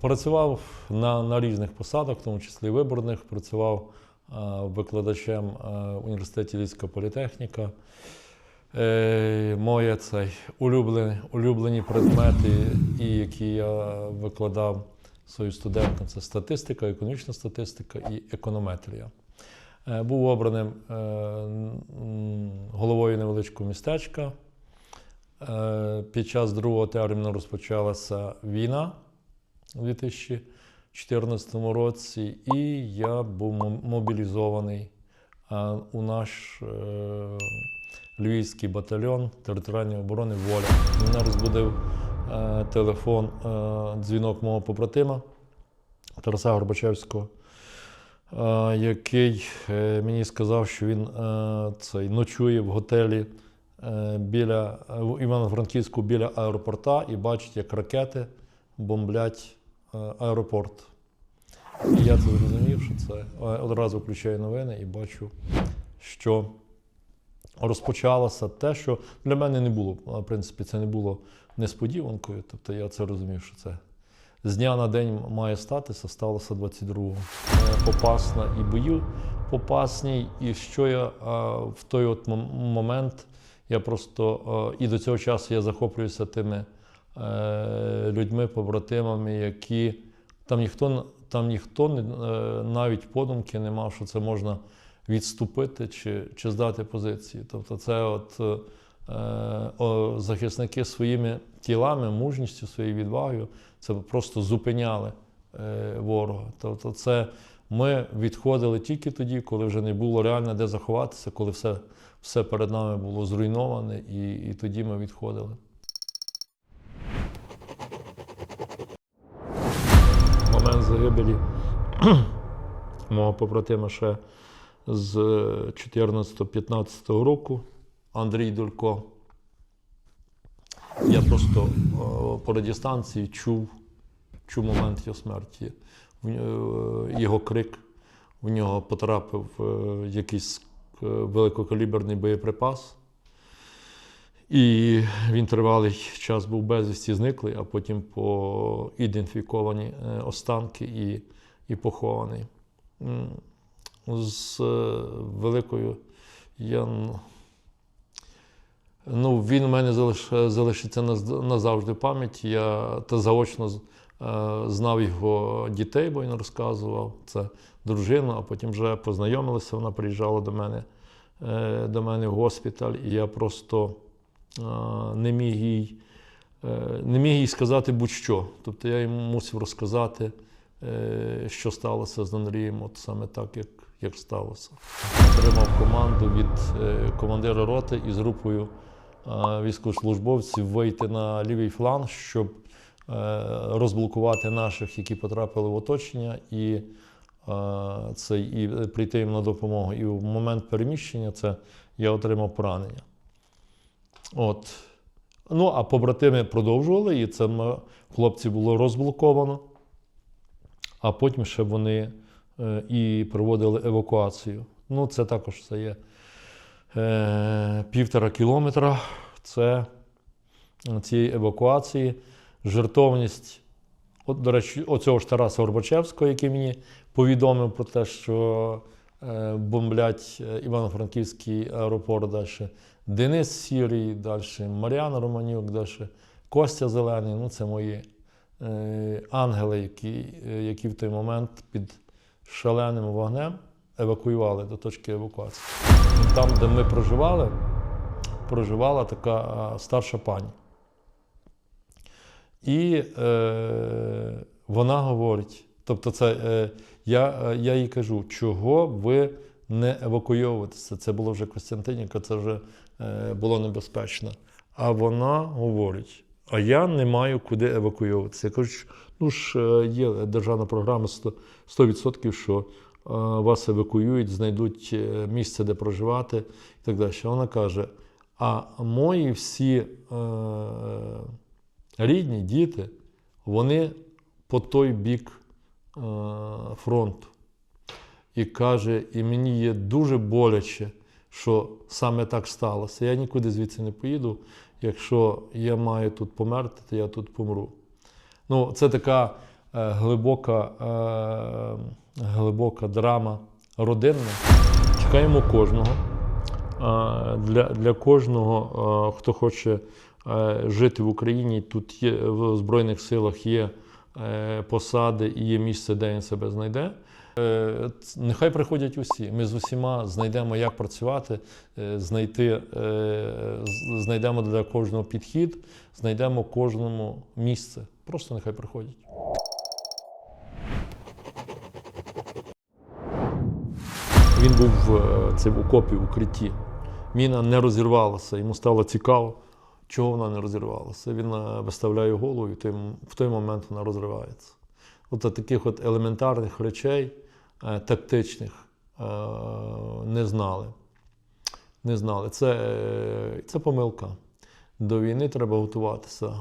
Працював на, на різних посадах, в тому числі виборних. Працював е, викладачем е, університеті Львівська політехніка. Е, моє цей улюблені, улюблені предмети, і які я викладав своїм студентам, це статистика, економічна статистика і економетрія. Е, був обраним е, головою невеличкого містечка. Е, Під час другого терміну розпочалася війна у 2014 році, і я був мобілізований у наш е, Львівський батальйон територіальної оборони Воля. Мене розбудив е, телефон, е, дзвінок мого побратима Тараса Горбачевського, який мені сказав, що він цей, ночує в готелі біля Івано-Франківську біля аеропорта і бачить, як ракети бомблять аеропорт. І я це зрозумів, що це е, одразу включаю новини і бачу, що розпочалося те, що для мене не було. В принципі, це не було несподіванкою. Тобто я це розумів, що це з дня на день має статися, сталося 22-го. Е, Попасна і бою попасній, і що я е, в той от момент, я просто е, і до цього часу я захоплююся тими е, людьми, побратимами, які там ніхто, там ніхто е, навіть подумки не мав, що це можна відступити чи, чи здати позиції. Тобто, це от е, захисники своїми тілами, мужністю, своєю відвагою, це просто зупиняли е, ворога. Тобто, це ми відходили тільки тоді, коли вже не було реально де заховатися, коли все, все перед нами було зруйноване, і, і тоді ми відходили. Загибелі мого побратима ще з 14-15 року Андрій Дулько. Я просто е, по радіостанції чув, чув момент його смерті. Е, Його крик, в нього потрапив е, якийсь е, великокаліберний боєприпас. І він тривалий час був безвісті зниклий, а потім поідентифіковані е, останки і, і похований. З е, великою я. Ну, він у мене залиш, залишиться наз- назавжди в пам'яті. Я та заочно е, знав його дітей, бо він розказував. Це дружина, а потім вже познайомилися. Вона приїжджала до мене, е, до мене в госпіталь, і я просто е, не міг їй, е, не міг їй сказати будь-що. Тобто я йому мусив розказати, е, що сталося з Андрієм, от саме так, як, як сталося. Отримав команду від е, командира роти із групою військовослужбовців вийти на лівий фланг, щоб розблокувати наших, які потрапили в оточення, і, це, і прийти їм на допомогу. І в момент переміщення це я отримав поранення. От. Ну, а побратими продовжували, і це хлопці було розблоковано. А потім ще вони е, і проводили евакуацію. Ну, це також це є е, півтора кілометра. Це цієї евакуації. Жертовність, от, до речі, оцього ж Тараса Горбачевського, який мені повідомив про те, що е, бомблять е, Івано-Франківський аеропорт далі. Денис Сірий, далі Мар'яна Романюк, далі Костя Зелений. Ну, це мої е, ангели, які, е, які в той момент під шаленим вогнем евакуювали до точки евакуації. Там, де ми проживали, проживала така старша пані. І е, вона говорить: тобто, це, е, я, е, я їй кажу, чого ви не евакуйовуєтеся? Це було вже Костянтинівка, це вже е, було небезпечно. А вона говорить: а я не маю куди евакуйовуватися. Я кажу, ну ж е, є державна програма 100%, 100% що е, вас евакуюють, знайдуть місце, де проживати і так далі. Вона каже: а мої всі е, рідні діти, вони по той бік фронту. І каже, і мені є дуже боляче, що саме так сталося. Я нікуди звідси не поїду. Якщо я маю тут померти, то я тут помру. Ну, це така глибока, е, глибока драма родинна. Чекаємо кожного. Е, Для, для кожного, е, хто хоче е, жити в Україні, тут є в Збройних силах є е, посади і є місце, де він себе знайде. Е, Нехай приходять усі. Ми з усіма знайдемо, як працювати, е, знайти, е, знайдемо для кожного підхід, знайдемо кожному місце. Просто нехай приходять. Він був е, це в окопі, в укритті. Міна не розірвалася, йому стало цікаво, чого вона не розірвалася. Він е, виставляє голову, і в той, момент вона розривається. От таких от елементарних речей, е, тактичних, е, не знали. Не знали. Це, е, це помилка. До війни треба готуватися.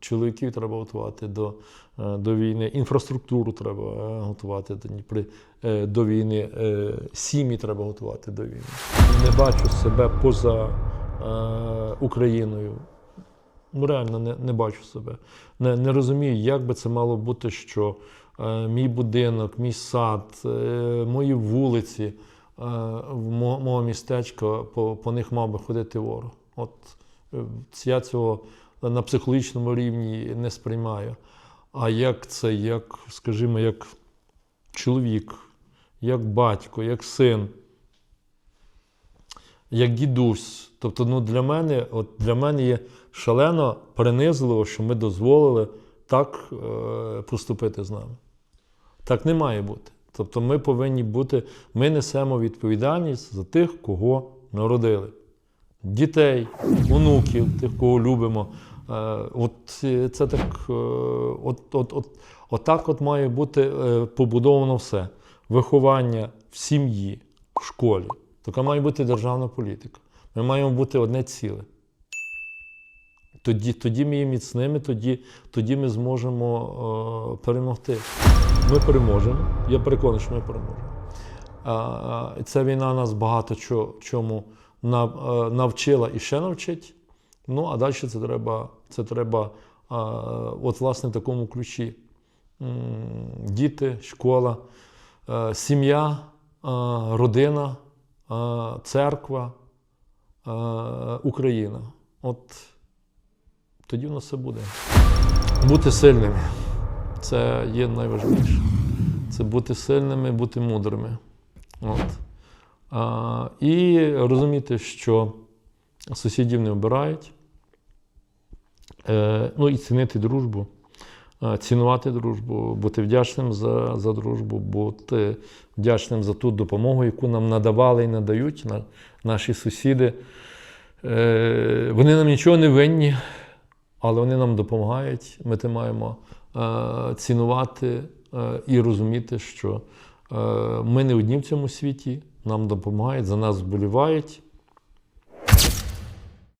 Чоловіків треба готувати до, е, до війни, інфраструктуру треба е, готувати до, при- е, до війни, е, сім'ї треба готувати до війни. Не бачу себе поза е, Україною. Ну, реально не, не бачу себе. Не, не розумію, як би це мало бути, що е, мій будинок, мій сад, е, мої вулиці, е, мо- мого містечка, по, по них мав би ходити ворог. От е, я цього на психологічному рівні не сприймаю. А як це, як, скажімо, як чоловік, як батько, як син, як дідусь. Тобто, ну, для мене, от для мене є шалено принизливо, що ми дозволили так е, поступити з нами. Так не має бути. Тобто ми повинні бути, ми несемо відповідальність за тих, кого народили. Дітей, онуків, тих, кого любимо. Е, от е, це так, е, от, от, от, от так от має бути е, побудовано все. Виховання в сім'ї, в школі. Така має бути державна політика. Ми маємо бути одне ціле. Тоді, тоді ми є міцними, тоді, тоді ми зможемо е, перемогти. Ми переможемо. Я переконаний, що ми переможемо. А, ця війна нас багато чому е, навчила і ще навчить. Ну, а далі це треба, це треба а, от, власне, в такому ключі. Діти, школа, е, сім'я, е, родина, церква, е, Україна. От тоді в нас все буде. Бути сильними це є найважливіше. Це бути сильними, бути мудрими. От. А, і розуміти, що сусідів не обирають. Е, ну і цінити дружбу, е, цінувати дружбу, бути вдячним за, за дружбу, бути вдячним за ту допомогу, яку нам надавали і надають на, наші сусіди. Е, вони нам нічого не винні, але вони нам допомагають. Ми те маємо е, цінувати е, і розуміти, що е, ми не одні в цьому світі, нам допомагають, за нас вболівають.